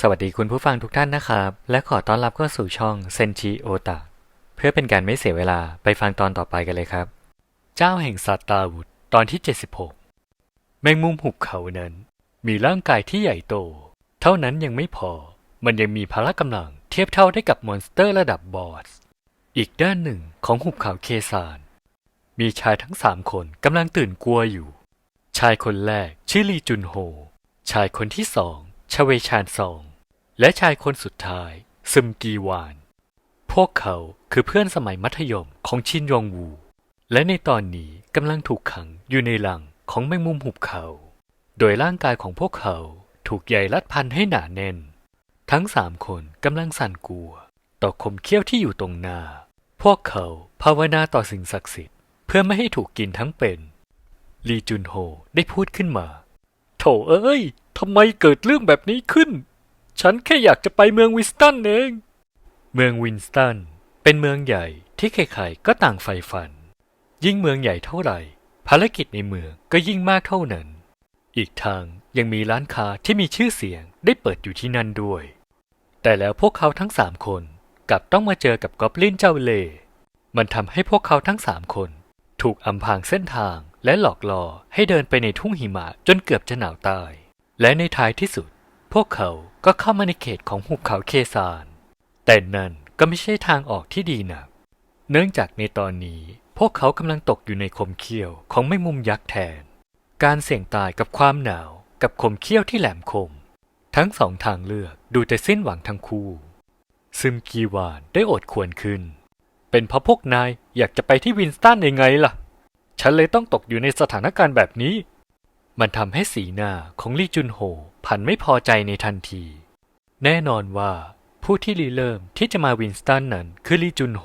สวัสดีคุณผู้ฟังทุกท่านนะครับ และขอต้อนรับเข้าสู่ช่องเซนชิโอตะเพื่อเป็นการไม่เสียเวลาไปฟังตอนต่อไปกันเลยครับ เจ้าแห่งสัตตาวุธตอนที่ 76 แมงมุมหุบเขานั้น มีร่างกายที่ใหญ่โต เท่านั้นยังไม่พอ มันยังมีพละกำลังเทียบเท่าได้กับมอนสเตอร์ระดับบอส อีกด้านหนึ่งของหุบเขาเคซาน มีชายทั้งสามคนกำลังตื่นกลัวอยู่ ชายคนแรกชื่อลีจุนโฮ ชายคนที่สอง ชเวชานซอง และชายคนสุดท้าย ซึมกีวาน พวกเขาคือเพื่อนสมัยมัธยมของชินยองวู และในตอนนี้กำลังถูกขังอยู่ในหลังของแมงมุมหุบเขา โดยร่างกายของพวกเขาถูกใยรัดพันให้หนาแน่น ทั้งสามคนกำลังสั่นกลัว ต่อคมเขี้ยวที่อยู่ตรงหน้า พวกเขาภาวนาต่อสิ่งศักดิ์สิทธิ์ เพื่อไม่ให้ถูกกินทั้งเป็น ลีจุนโฮได้พูดขึ้นมา ถเอ้ยทำไมเกิดเรื่องแบบนี้ขึ้น ฉันแค่อยากจะไปเมืองวินสตันเอง เมืองวินสตันเป็นเมืองใหญ่ที่ใครๆก็ต่างใฝ่ฝัน ยิ่งเมืองใหญ่เท่าไหร่ ภารกิจในเมืองก็ยิ่งมากเท่านั้น อีกทางยังมีร้านค้าที่มีชื่อเสียงได้เปิดอยู่ที่นั่นด้วย แต่แล้วพวกเขาทั้งสามคนกลับต้องมาเจอกับกอบลินเจ้าเล่ มันทำให้พวกเขาทั้งสามคน ถูกอำพางเส้นทาง และหลอกล่อให้เดินไปในทุ่งหิมะจนเกือบจะหนาวตาย และในท้ายที่สุด พวกเขาก็เข้ามาในเขตของหุบเขาเคซาน แต่นั่นก็ไม่ใช่ทางออกที่ดีนัก เนื่องจากในตอนนี้พวกเขากำลังตกอยู่ในคมเขี้ยวของแมงมุมยักษ์แทน การเสี่ยงตายกับความหนาวกับคมเขี้ยวที่แหลมคม ทั้งสองทางเลือกดูจะสิ้นหวังทั้งคู่ ซึมกีวานได้อดควรขึ้น เป็นเพราะพวกนายอยากจะไปที่วินสตันยังไงล่ะ ฉันเลยต้องตกอยู่ในสถานการณ์แบบนี้ มันทำให้สีหน้าของลี่จุนโฮผันไม่พอใจในทันที แน่นอนว่าผู้ที่รีเริ่มที่จะมาวินสตันนั้นคือลี่จุนโฮ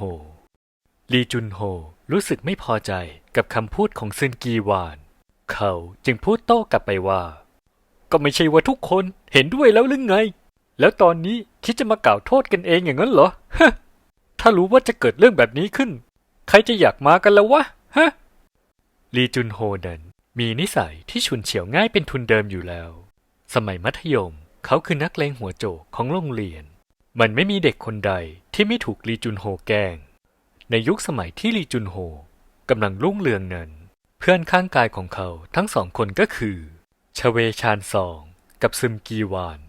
ลีจุนโฮรู้สึกไม่พอใจกับคำพูดของซึนกีวาน เขาจึงพูดโต้กลับไปว่า ก็ไม่ใช่ว่าทุกคนเห็นด้วยแล้วหรือไง แล้วตอนนี้คิดจะมากล่าวโทษกันเองอย่างนั้นเหรอ ฮะ ถ้ารู้ว่าจะเกิดเรื่องแบบนี้ขึ้น ใครจะอยากมากันแล้ววะ ฮะ ลีจุนโฮนั้นมีนิสัยที่ฉุนเฉียวง่ายเป็นทุนเดิมอยู่แล้ว สมัยมัธยมเขาคือนักเลงหัวโจกของโรงเรียน มันไม่มีเด็กคนใดที่ไม่ถูกลีจุนโฮแกล้ง ในยุคสมัยที่ลีจุนโฮกำลังรุ่งเรืองนั้น เพื่อนข้างกายของเขาทั้งสองคนก็คือชเวชานซองกับซึมกีวาน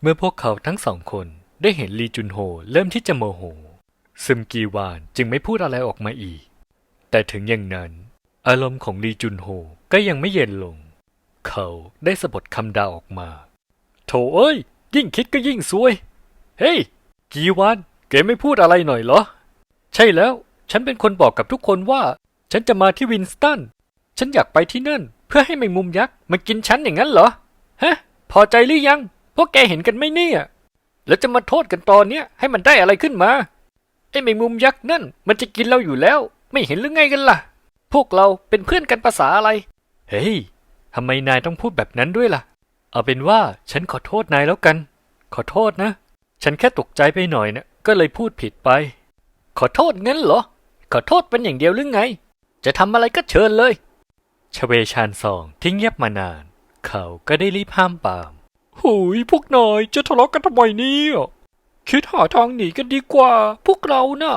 เมื่อพวกเขาทั้งสองคนได้เห็นลีจุนโฮเริ่มที่จะโมโห ซึมกีวานจึงไม่พูดอะไรออกมาอีก แต่ถึงอย่างนั้น อารมณ์ของลีจุนโฮก็ยังไม่เย็นลง เขาได้สะบดคำด่าออกมา โถเอ้ย ยิ่งคิดก็ยิ่งซวย เฮ้ย กีวานแกไม่พูดอะไรหน่อยเหรอ ใช่แล้ว ฉันเป็นคนบอกกับทุกคนว่า ฉันจะมาที่วินสตัน ฉันอยากไปที่นั่น เพื่อให้แมงมุมยักษ์มากินฉันอย่างนั้นเหรอ ฮะ พอใจหรือยัง พวกแกเห็นกันไหมเนี่ย แล้วจะมาโทษกันตอนเนี้ยให้มันได้อะไรขึ้นมา ไอ้แมงมุมยักษ์นั่นมันจะกินเราอยู่แล้ว ไม่เห็นหรือไงกันล่ะ พวกเราเป็นเพื่อนกันภาษาอะไร เฮ้ยทำไมนายต้องพูดแบบนั้นด้วยล่ะ เอาเป็นว่าฉันขอโทษนายแล้วกัน ขอโทษนะ ฉันแค่ตกใจไปหน่อยนะก็เลยพูดผิดไป ขอโทษงั้นเหรอ ขอโทษเป็นอย่างเดียวหรือไง จะทำอะไรก็เชิญเลยชเวชานซองที่เงียบมานาน เขาก็ได้รีบห้ามปรามหุยพวกนายจะทะเลาะกันทำไมเนี่ยคิดหาทางหนีกันดีกว่า พวกเราน่ะ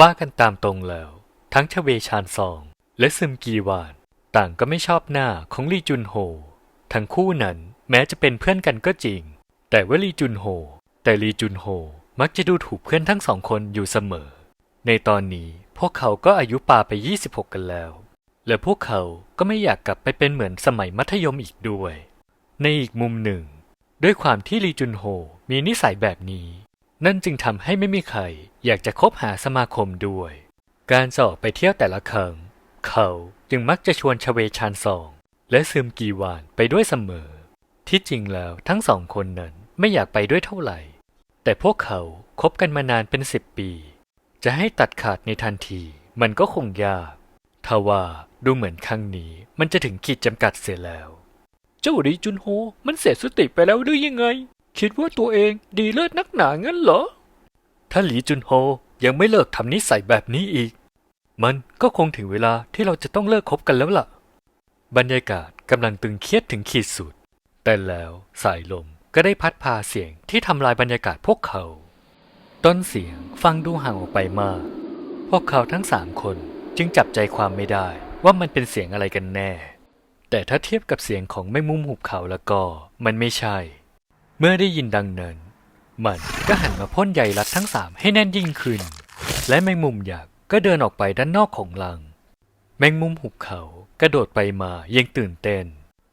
ว่ากันตามตรงแล้ว ทั้งชเวชานซอง และซึมกีวาน ต่างก็ไม่ชอบหน้าของลีจุนโฮ ทั้งคู่นั้นแม้จะเป็นเพื่อนกันก็จริง แต่ว่าลีจุนโฮ แต่ลีจุนโฮมักจะดูถูกเพื่อนทั้งสองคนอยู่เสมอ ในตอนนี้พวกเขาก็อายุป่าไป 26 กันแล้ว และพวกเขาก็ไม่อยากกลับไปเป็นเหมือนสมัยมัธยมอีกด้วย ในอีกมุมหนึ่ง ด้วยความที่ลีจุนโฮมีนิสัยแบบนี้ นั่นจึงทำให้ไม่มีใครอยากจะคบหาสมาคมด้วย การจะออกไปเที่ยวแต่ละครั้ง เขาจึงมักจะชวนชเวชานซอง และซึมกีวานไปด้วยเสมอ ที่จริงแล้วทั้งสองคนนั้นไม่อยากไปด้วยเท่าไหร่ แต่พวกเขาคบกันมานานเป็นสิบปี จะให้ตัดขาดในทันทีมันก็คงยากทว่าดูเหมือนครั้งนี้มันจะถึงขีดจำกัดเสียแล้ว เจ้ารีจุนโฮมันเสียสติไปแล้วหรือยังไง คิดว่าตัวเองดีเลิศนักหนางั้นเหรอ ถ้าหลีจุนโฮยังไม่เลิกทำนิสัยแบบนี้อีก มันก็คงถึงเวลาที่เราจะต้องเลิกคบกันแล้วล่ะ บรรยากาศกำลังตึงเครียดถึงขีดสุด แต่แล้วสายลมก็ได้พัดพาเสียงที่ทำลายบรรยากาศพวกเขา ต้นเสียงฟังดูห่างออกไปมาก พวกเขาทั้งสามคนจึงจับใจความไม่ได้ว่ามันเป็นเสียงอะไรกันแน่ แต่ถ้าเทียบกับเสียงของแมงมุมหุบเขาแล้วก็มันไม่ใช่ เมื่อได้ยินดังนั้น มันก็หันมาพ่นใยรัดทั้งสามให้แน่นยิ่งขึ้น และแมงมุมยักษ์ ก็เดินออกไปด้านนอกของรัง แมงมุมหุบเขากระโดดไปมายังตื่นเต้น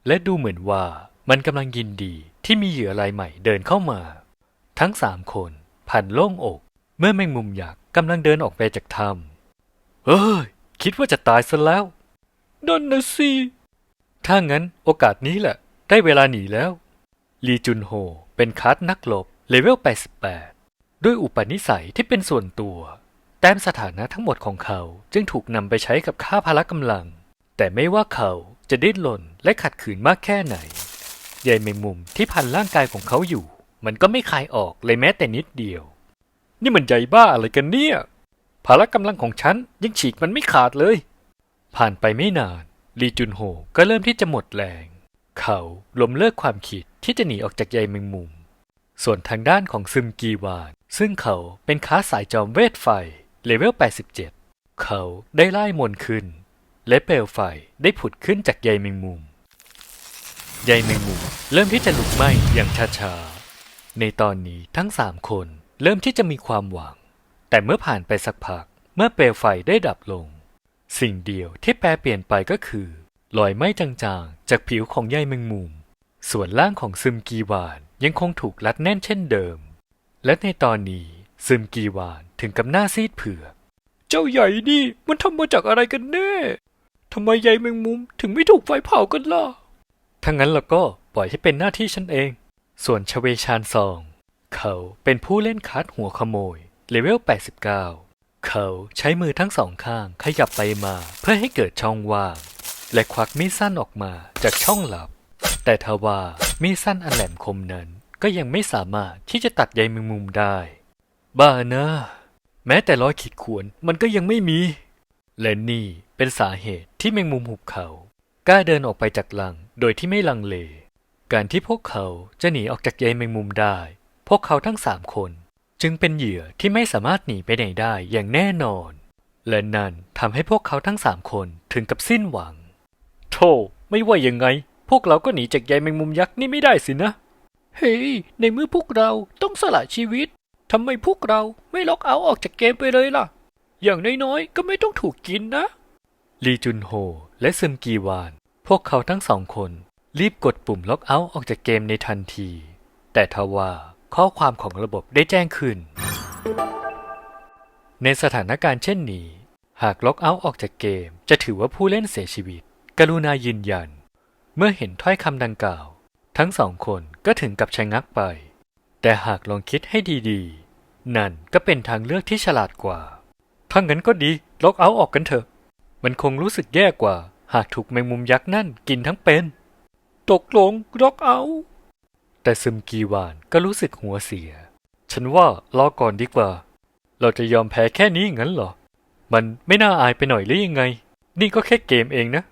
และดูเหมือนว่ามันกำลังยินดีที่มีเหยื่อรายใหม่เดินเข้ามา ทั้งสามคนพันโล่งอก เมื่อแมงมุมยักษ์กำลังเดินออกไปจากถ้ำเฮ้ย คิดว่าจะตายซะแล้วนั่นนะสิถ้างั้นโอกาสนี้แหละ ได้เวลาหนีแล้วลีจุนโฮเป็นคัสนักรบเลเวล 88 ด้วยอุปนิสัยที่เป็นส่วนตัว แต้มสถานะทั้งหมดของเขาจึงถูกนำไปใช้กับค่าพละกำลัง แต่ไม่ว่าเขาจะดิ้นรนและขัดขืนมากแค่ไหนใยแมงมุมที่พันร่างกายของเขาอยู่ มันก็ไม่คลายออกเลยแม้แต่นิดเดียว นี่มันใหญ่บ้าอะไรกันเนี่ยพละกำลังของฉันยังฉีกมันไม่ขาดเลย ผ่านไปไม่นานลีจุนโฮก็เริ่มที่จะหมดแรง เขาล้มเลิกความคิดที่จะหนีออกจากใยแมงมุม ส่วนทางด้านของซึมกีวานซึ่งเขาเป็นค้าสายจอมเวทไฟ เลเวล 87 เขาได้ไล่มนขึ้น และเปลวไฟได้ผุดขึ้นจากใยแมงมุม ใยแมงมุมเริ่มที่จะลุกไหม้อย่างช้าๆ ในตอนนี้ทั้งสามคนเริ่มที่จะมีความหวัง แต่เมื่อผ่านไปสักพัก เมื่อเปลวไฟได้ดับลง สิ่งเดียวที่แปรเปลี่ยนไปก็คือรอยไหม้จางๆ จากผิวของใยแมงมุม ส่วนล่างของซึมกีวานยังคงถูกรัดแน่นเช่นเดิม และในตอนนี้ซึมกีวาน ถึงกับหน้าซีดเผือกเจ้าใหญ่นี่มันทำมาจากอะไรกันแน่ทำไมใยแมงมุมถึงไม่ถูกไฟเผากันล่ะถ้างั้นเราก็ปล่อยให้เป็นหน้าที่ฉันเอง ส่วนชเวชานซอง เขาเป็นผู้เล่นคัดหัวขโมยเลเวล 89 เขาใช้มือทั้งสองข้างขยับไปมาเพื่อให้เกิดช่องว่าง และควักมีดสั้นออกมาจากช่องลับ แต่ทว่ามีดสั้นอันแหลมคมนั้น ก็ยังไม่สามารถที่จะตัดใยแมงมุมได้ บ้านะ แม้แต่รอยขีดข่วนมันก็ยังไม่มี และนี่เป็นสาเหตุที่แมงมุมหุบเขากล้าเดินออกไปจากลังโดยที่ไม่ลังเล การที่พวกเขาจะหนีออกจากใยแมงมุมได้ พวกเขาทั้งสามคน จึงเป็นเหยื่อที่ไม่สามารถหนีไปไหนได้อย่างแน่นอน และนั่นทำให้พวกเขาทั้งสามคนถึงกับสิ้นหวังโธ่ไม่ว่ายังไง พวกเราก็หนีจากใยแมงมุมยักษ์นี่ไม่ได้สินะ เฮ้ยในเมื่อพวกเราต้องสละชีวิต ทำไมพวกเราไม่ล็อกเอาท์ออกจากเกมไปเลยล่ะ อย่างน้อยๆ ก็ไม่ต้องถูกกินนะ ลีจุนโฮ และซึมกีวาน พวกเขาทั้งสองคน รีบกดปุ่มล็อกเอาท์ออกจากเกมในทันที แต่ทว่าข้อความของระบบได้แจ้งขึ้น ในสถานการณ์เช่นนี้ หากล็อกเอาท์ออกจากเกม จะถือว่าผู้เล่นเสียชีวิต กรุณายืนยัน เมื่อเห็นถ้อยคำดังกล่าว ทั้งสองคนก็ถึงกับชะงักไป แต่หากลองคิดให้ดีๆ นั่นก็เป็นทางเลือกที่ฉลาดกว่า ถ้างั้นก็ดีล็อกเอาท์ออกกันเถอะ มันคงรู้สึกแย่กว่า หากถูกแมงมุมยักษ์นั่นกินทั้งเป็น ตกลงล็อกเอาท์แต่ซึมกีวานก็รู้สึกหัวเสีย ฉันว่ารอก่อนดีกว่า เราจะยอมแพ้แค่นี้งั้นเหรอ มันไม่น่าอายไปหน่อยหรือยังไง นี่ก็แค่เกมเองนะ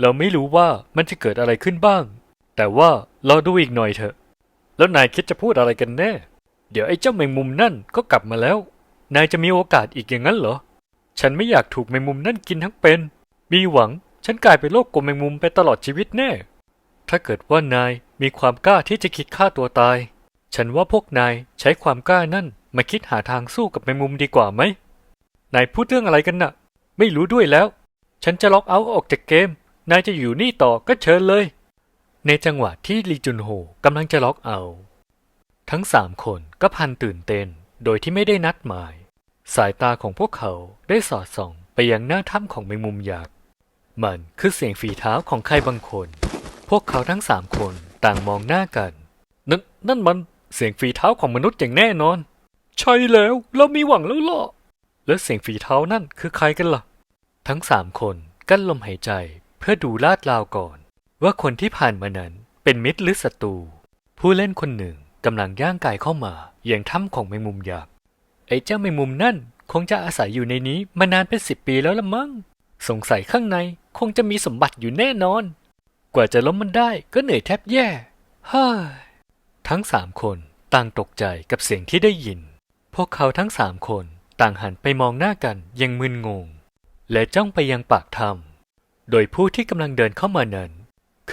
เราไม่รู้ว่ามันจะเกิดอะไรขึ้นบ้าง แต่ว่ารอดูอีกหน่อยเถอะ แล้วนายคิดจะพูดอะไรกันแน่ เดี๋ยวไอ้เจ้าแมงมุมนั่นก็กลับมาแล้ว นายจะมีโอกาสอีกอย่างนั้นเหรอ ฉันไม่อยากถูกแมงมุมนั่นกินทั้งเป็น มีหวังฉันกลายเป็นโรคกลมแมงมุมไปตลอดชีวิตแน่ ถ้าเกิดว่านายมีความกล้าที่จะคิดฆ่าตัวตาย ฉันว่าพวกนายใช้ความกล้านั่นมาคิดหาทางสู้กับแมงมุมดีกว่าไหม นายพูดเรื่องอะไรกันน่ะ ไม่รู้ด้วยแล้ว ฉันจะล็อกเอาท์ออกจากเกม นายจะอยู่นี่ต่อก็เชิญเลย ในจังหวะที่ลีจุนโฮกำลังจะล็อกเอา ทั้งสามคนก็พันตื่นเต้นโดยที่ไม่ได้นัดหมาย สายตาของพวกเขาได้สอดส่องไปยังหน้าถ้ำของแมงมุมยักษ์มันคือเสียงฝีเท้าของใครบางคน พวกเขาทั้งสามคนต่างมองหน้ากัน นั่นนั่นมันเสียงฝีเท้าของมนุษย์อย่างแน่นอน ใช่แล้วเรามีหวังแล้วล่ะแล้วเสียงฝีเท้านั่นคือใครกันล่ะ ทั้งสามคนกั้นลมหายใจเพื่อดูลาดราวก่อน ว่าคนที่ผ่านมานั้นเป็นมิตรหรือศัตรูผู้เล่นคนหนึ่งกำลังย่างกายเข้ามาอย่างถ้ำของแมงมุมยักษ์ไอ้เจ้าแมงมุมนั่นคงจะอาศัยอยู่ในนี้มานานเป็นสิบปีแล้วละมั้งสงสัยข้างในคงจะมีสมบัติอยู่แน่นอน กว่าจะล้มมันได้ก็เหนื่อยแทบแย่ฮ่าทั้งสามคนต่างตกใจกับเสียงที่ได้ยิน พวกเขาทั้งสามคนต่างหันไปมองหน้ากันยังมึนงง และจ้องไปยังปากถ้ำโดยผู้ที่กำลังเดินเข้ามานั้น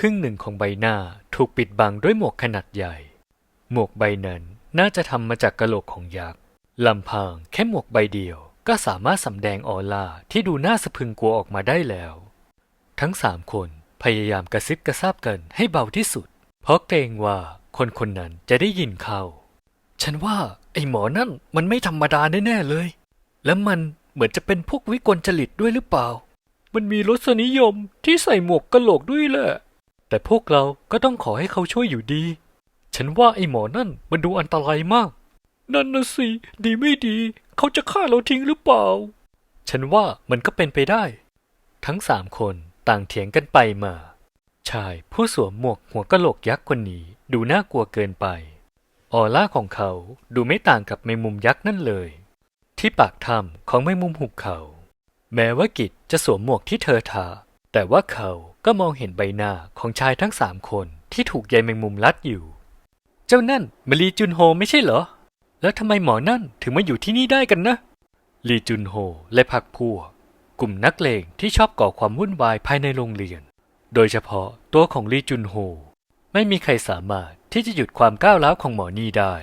ครึ่งหนึ่งของใบหน้าถูกปิดบังด้วยหมวกขนาดใหญ่ หมวกใบนั้นน่าจะทำมาจากกะโหลกของยักษ์ลำพังแค่หมวกใบเดียวก็สามารถสำแดงออร่าที่ดูน่าสะพรึงกลัวออกมาได้แล้ว ทั้งสามคนพยายามกระซิบกระซาบกันให้เบาที่สุด เพราะเกรงว่าคนคนนั้นจะได้ยินเขาฉันว่าไอหมอนั่นมันไม่ธรรมดาแน่ๆเลย แล้วมันเหมือนจะเป็นพวกวิกลจริตด้วยหรือเปล่า มันมีรสนิยมที่ใส่หมวกกะโหลกด้วยแหละ แต่พวกเราก็ต้องขอให้เขาช่วยอยู่ดี ฉันว่าไอ้หมอนั่นมันดูอันตรายมาก นั่นนะสิ ดีไม่ดี เขาจะฆ่าเราทิ้งหรือเปล่า ฉันว่ามันก็เป็นไปได้ ทั้งสามคนต่างเถียงกันไปมา ชายผู้สวมหมวกหัวกะโหลกยักษ์คนนี้ดูน่ากลัวเกินไป ออร่าของเขาดูไม่ต่างกับแมงมุมยักษ์นั่นเลย ที่ปากถ้ำของแมงมุมหุบเขา แม้ว่ากิจจะสวมหมวกที่เธอทาแต่ว่าเขา ก็มองเห็นใบหน้าของชายทั้งสามคนที่ถูกใยแมงมุมรัดอยู่ เจ้านั่นมาลีจุนโฮไม่ใช่เหรอ แล้วทำไมหมอนั่นถึงมาอยู่ที่นี่ได้กันนะ ลีจุนโฮและพักพวก กลุ่มนักเลงที่ชอบก่อความวุ่นวายภายในโรงเรียน โดยเฉพาะตัวของลีจุนโฮ ไม่มีใครสามารถที่จะหยุดความก้าวร้าวของหมอนี่ได้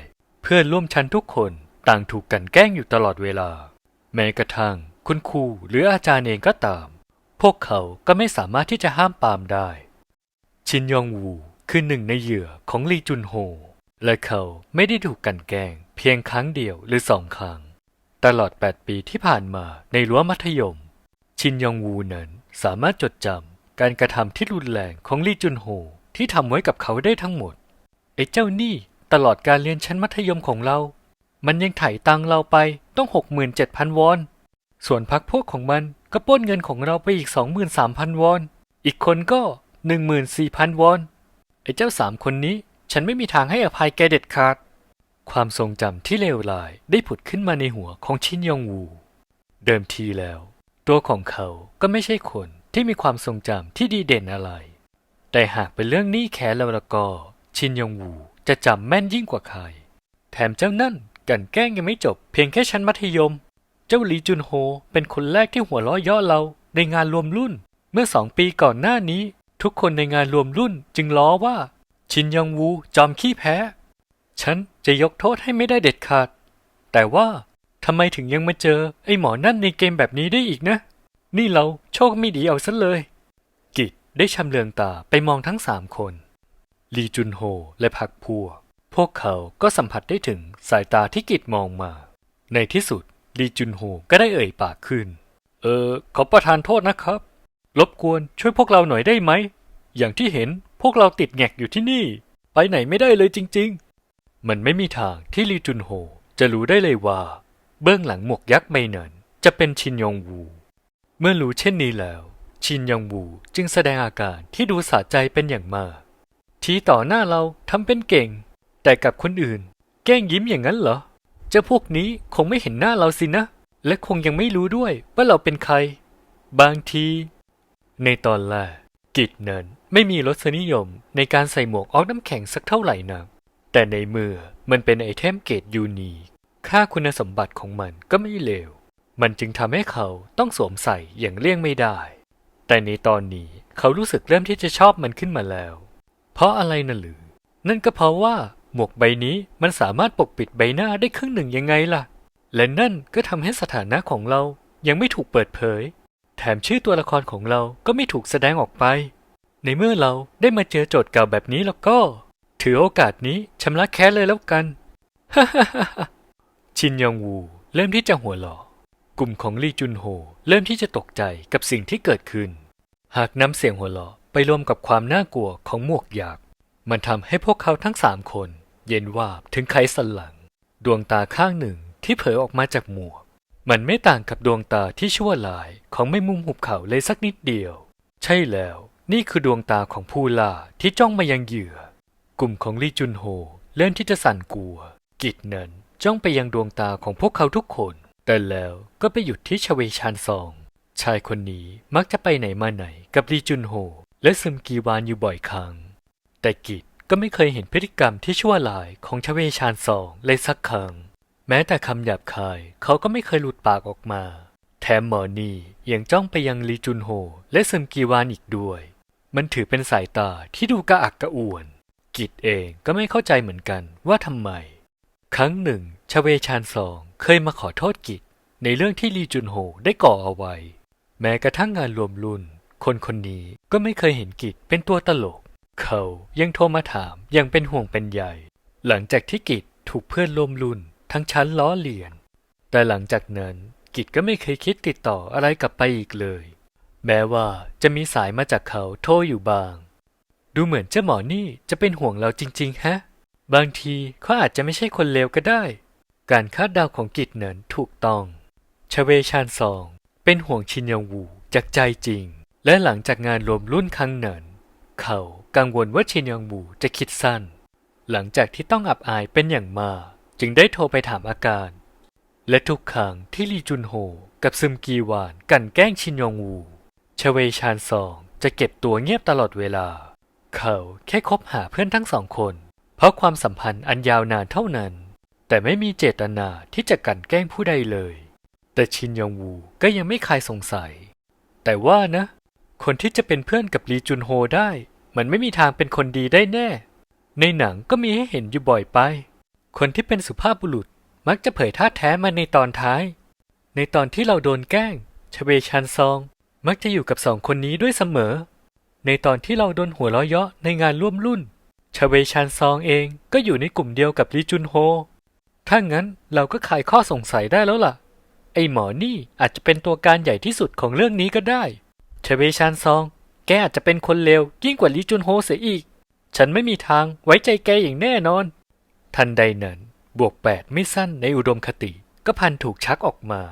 เพื่อนร่วมชั้นทุกคนต่างถูกกันแกล้งอยู่ตลอดเวลา แม้กระทั่งคุณครูหรืออาจารย์เองก็ตาม วกเขาก็ไม่สามารถที่จะห้ามปามได้ ชินยองวูคือหนึ่งในเหยื่อของลีจุนโฮ และเขาไม่ได้ถูกกันแกล้งเพียงครั้งเดียวหรือสองครั้ง ตลอด 8 ปีที่ผ่านมาในรั้วมัธยม ชินยองวูนั้นสามารถจดจำการกระทำที่รุนแรงของลีจุนโฮที่ทำไว้กับเขาได้ทั้งหมดไอ้เจ้านี่ตลอดการเรียนชั้นมัธยมของเรา มันยังไถ่ตังเราไปต้อง67,000วอน ส่วนพักพวกของมันก็ปล้นเงินของเราไปอีก 23,000 วอน อีกคนก็ 14,000 วอน ไอ้เจ้าสามคนนี้ฉันไม่มีทางให้อภัยแกเด็ดขาด ความทรงจำที่เลวร้ายได้ผุดขึ้นมาในหัวของชินยองวู เดิมทีแล้ว ตัวของเขาก็ไม่ใช่คนที่มีความทรงจำที่ดีเด่นอะไร แต่หากเป็นเรื่องหนี้แค้นแล้วละก็ ชินยองวูจะจำแม่นยิ่งกว่าใคร แถมเจ้านั่นกันแกล้งยังไม่จบเพียงแค่ชั้นมัธยม เจ้าหลีจุนโฮเป็นคนแรกที่หัวเราะเย่อเราในงานรวมรุ่น เมื่อสองปีก่อนหน้านี้ ทุกคนในงานรวมรุ่นจึงล้อว่า ชินยองวูจอมขี้แพ้ ฉันจะยกโทษให้ไม่ได้เด็ดขาด แต่ว่าทำไมถึงยังมาเจอไอ้หมอนั่นในเกมแบบนี้ได้อีกนะ นี่เราโชคไม่ดีเอาซะเลย กิจได้ชำเลืองตาไปมองทั้งสามคนลีจุนโฮและพักพัว พวกเขาก็สัมผัสได้ถึงสายตาที่กิจมองมา ในที่สุด ลีจุนโฮก็ได้เอ่ยปากขึ้น เออ ขอประทานโทษนะครับ รบกวนช่วยพวกเราหน่อยได้ไหม อย่างที่เห็นพวกเราติดแงกอยู่ที่นี่ ไปไหนไม่ได้เลยจริง ๆ มันไม่มีทางที่ลีจุนโฮจะรู้ได้เลยว่า เบื้องหลังหมวกยักษ์ใบนั้นจะเป็นชินยองวู เมื่อรู้เช่นนี้แล้ว ชินยองวูจึงแสดงอาการที่ดูสะใจเป็นอย่างมาก ทีต่อหน้าเราทำเป็นเก่ง แต่กับคนอื่น แกล้งยิ้มอย่างนั้นเหรอ จ้าพวกนี้คงไม่เห็นหน้าเราสินะ และคงยังไม่รู้ด้วยว่าเราเป็นใคร บางที ในตอนแรกกิจนั้นไม่มีรสนิยมในการใส่หมวกออกน้ำแข็งสักเท่าไหร่นักแต่ในเมื่อมันเป็นไอเทมเกรดยูนีค่าคุณสมบัติของมันก็ไม่เลว มันจึงทำให้เขาต้องสวมใส่อย่างเลี่ยงไม่ได้ แต่ในตอนนี้เขารู้สึกเริ่มที่จะชอบมันขึ้นมาแล้ว เพราะอะไรน่ะหรือ นั่นก็เพราะว่า หมวกใบนี้มันสามารถปกปิดใบหน้าได้ครึ่งหนึ่งยังไงล่ะ และนั่นก็ทำให้สถานะของเรายังไม่ถูกเปิดเผย แถมชื่อตัวละครของเราก็ไม่ถูกแสดงออกไป ในเมื่อเราได้มาเจอโจทย์เก่าแบบนี้แล้วก็ ถือโอกาสนี้ชำระแค้นเลยแล้วกัน ชินยองวูเริ่มที่จะหัวเราะกลุ่มของลีจุนโฮเริ่มที่จะตกใจกับสิ่งที่เกิดขึ้น หากนำเสียงหัวเราะไปรวมกับความน่ากลัวของหมวกหยักมันทำให้พวกเขาทั้งสามคน เย็นวาบถึงไขสันหลัง ดวงตาข้างหนึ่งที่เผยออกมาจากหมวก มันไม่ต่างกับดวงตาที่ชั่วร้ายของไม่มุมหุบเขาเลยสักนิดเดียว ใช่แล้วนี่คือดวงตาของผู้ล่าที่จ้องมายังเหยื่อ กลุ่มของลี่จุนโฮเริ่มที่จะสั่นกลัว กิจนั้นจ้องไปยังดวงตาของพวกเขาทุกคน แต่แล้วก็ไปหยุดที่ชเวชานซอง ชายคนนี้มักจะไปไหนมาไหนกับลีจุนโฮและซึมกีวานอยู่บ่อยครั้ง แต่กิจ ก็ไม่เคยเห็นพฤติกรรมที่ชั่วร้ายของชเวชานสองเลยสักครั้ง แม้แต่คำหยาบคายเขาก็ไม่เคยหลุดปากออกมา แถมหมอนี่ยังจ้องไปยังลีจุนโฮและซึมกีวานอีกด้วย มันถือเป็นสายตาที่ดูกระอักกระอ่วน กิจเองก็ไม่เข้าใจเหมือนกันว่าทำไม ครั้งหนึ่งชเวชานสองเคยมาขอโทษกิจในเรื่องที่ลีจุนโฮได้ก่อเอาไว้ แม้กระทั่งงานรวมรุ่น คนคนนี้ก็ไม่เคยเห็นกิจเป็นตัวตลก เขายังโทรมาถามยังเป็นห่วงเป็นใยหลังจากที่กิจถูกเพื่อนร่วมรุ่นทั้งชั้นล้อเลียน แต่หลังจากนั้นกิจก็ไม่เคยคิดติดต่ออะไรกลับไปอีกเลย แม้ว่าจะมีสายมาจากเขาโทรอยู่บาง ดูเหมือนเจ้าหมอนี่จะเป็นห่วงเราจริง ๆ ฮะ บางทีเขาอาจจะไม่ใช่คนเลวก็ได้ การคาดเดาของกิจเนินถูกต้องชเวชานซองเป็นห่วงชินยองวูจากใจจริง และหลังจากงานรวมรุ่นครั้งนั้น เขา กังวลว่าชินยองวูจะคิดสั้น หลังจากที่ต้องอับอายเป็นอย่างมากจึงได้โทรไปถามอาการ และทุกครั้งที่ลีจุนโฮกับซึมกีวานกันแกล้งชินยองวูชเวชานซองจะเก็บตัวเงียบตลอดเวลา เขาแค่คบหาเพื่อนทั้งสองคน เพราะความสัมพันธ์อันยาวนานเท่านั้น แต่ไม่มีเจตนาที่จะกันแกล้งผู้ใดเลย แต่ชินยองวูก็ยังไม่คลายสงสัย แต่ว่านะ คนที่จะเป็นเพื่อนกับลีจุนโฮได้ มันไม่มีทางเป็นคนดีได้แน่ ในหนังก็มีให้เห็นอยู่บ่อยไป คนที่เป็นสุภาพบุรุษมักจะเผยท่าแท้มาในตอนท้าย ในตอนที่เราโดนแกล้งชเวชันซอง มักจะอยู่กับสองคนนี้ด้วยเสมอ ในตอนที่เราโดนหัวเราะเยาะในงานร่วมรุ่นชเวชันซองเองก็อยู่ในกลุ่มเดียวกับลีจุนโฮ ถ้างั้นเราก็คลายข้อสงสัยได้แล้วล่ะ ไอหมอนี่อาจจะเป็นตัวการใหญ่ที่สุดของเรื่องนี้ก็ได้ชเวชานซอง แกอาจจะเป็นคนเลวยิ่งกว่าลีจุนโฮเสียอีก ฉันไม่มีทางไว้ใจแกอย่างแน่นอน ทันใดนั้น บวกแปดไม่สั้นในอุดมคติก็พันถูกชักออกมา